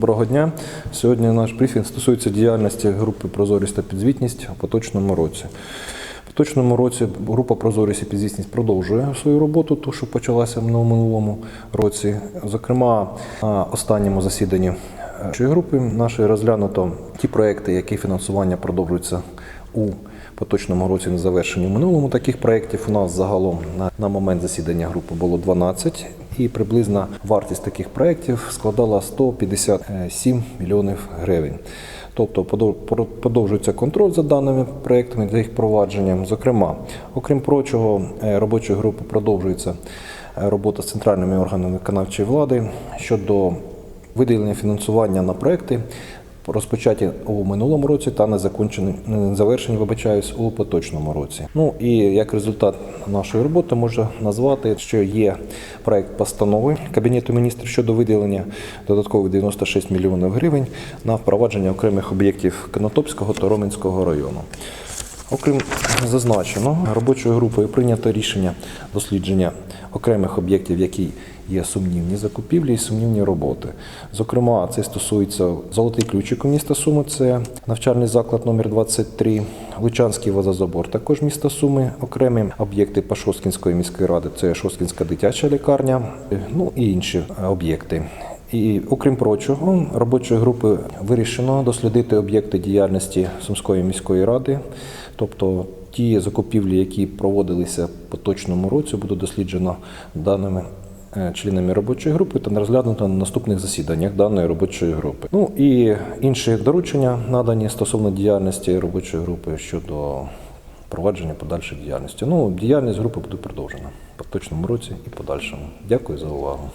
Доброго дня. Сьогодні наш брифінг стосується діяльності групи Прозорість та підзвітність у поточному році. У поточному році група Прозорість і підзвітність продовжує свою роботу, ту, що почалася в минулому році. Зокрема, на останньому засіданні цієї групи нашої розглянуто ті проекти, які фінансування продовжуються у поточному році не завершені. В минулому таких проєктів у нас загалом на момент засідання групи було 12, і приблизна вартість таких проєктів складала 157 мільйонів гривень. Тобто подов- продовжується контроль за даними проєктами та їх провадженням. Зокрема, окрім прочого, е, робочою групою продовжується е, робота з центральними органами виконавчої влади щодо виділення фінансування на проекти, розпочаті у минулому році та не завершені, вибачаюсь, у поточному році. Ну і як результат нашої роботи можна назвати, що є проект постанови Кабінету міністрів щодо виділення додаткових 96 мільйонів гривень на впровадження окремих об'єктів Конотопського та Роменського району. Окрім зазначеного, робочою групою прийнято рішення дослідження окремих об'єктів, які є сумнівні закупівлі і сумнівні роботи. Зокрема, це стосується золотий ключик у міста Суми, це навчальний заклад номер 23, Лучанський водозабор, також міста Суми, окремі об'єкти Пашоскінської міської ради, це Шоскінська дитяча лікарня, ну і інші об'єкти. І окрім прочого, робочою групою вирішено дослідити об'єкти діяльності Сумської міської ради, тобто ті закупівлі, які проводилися поточному році, буде досліджено даними е, членами робочої групи та розглянуто на наступних засіданнях даної робочої групи. Ну і інші доручення надані стосовно діяльності робочої групи щодо провадження подальшої діяльності. Ну, діяльність групи буде продовжена в поточному році і подальшому. Дякую за увагу.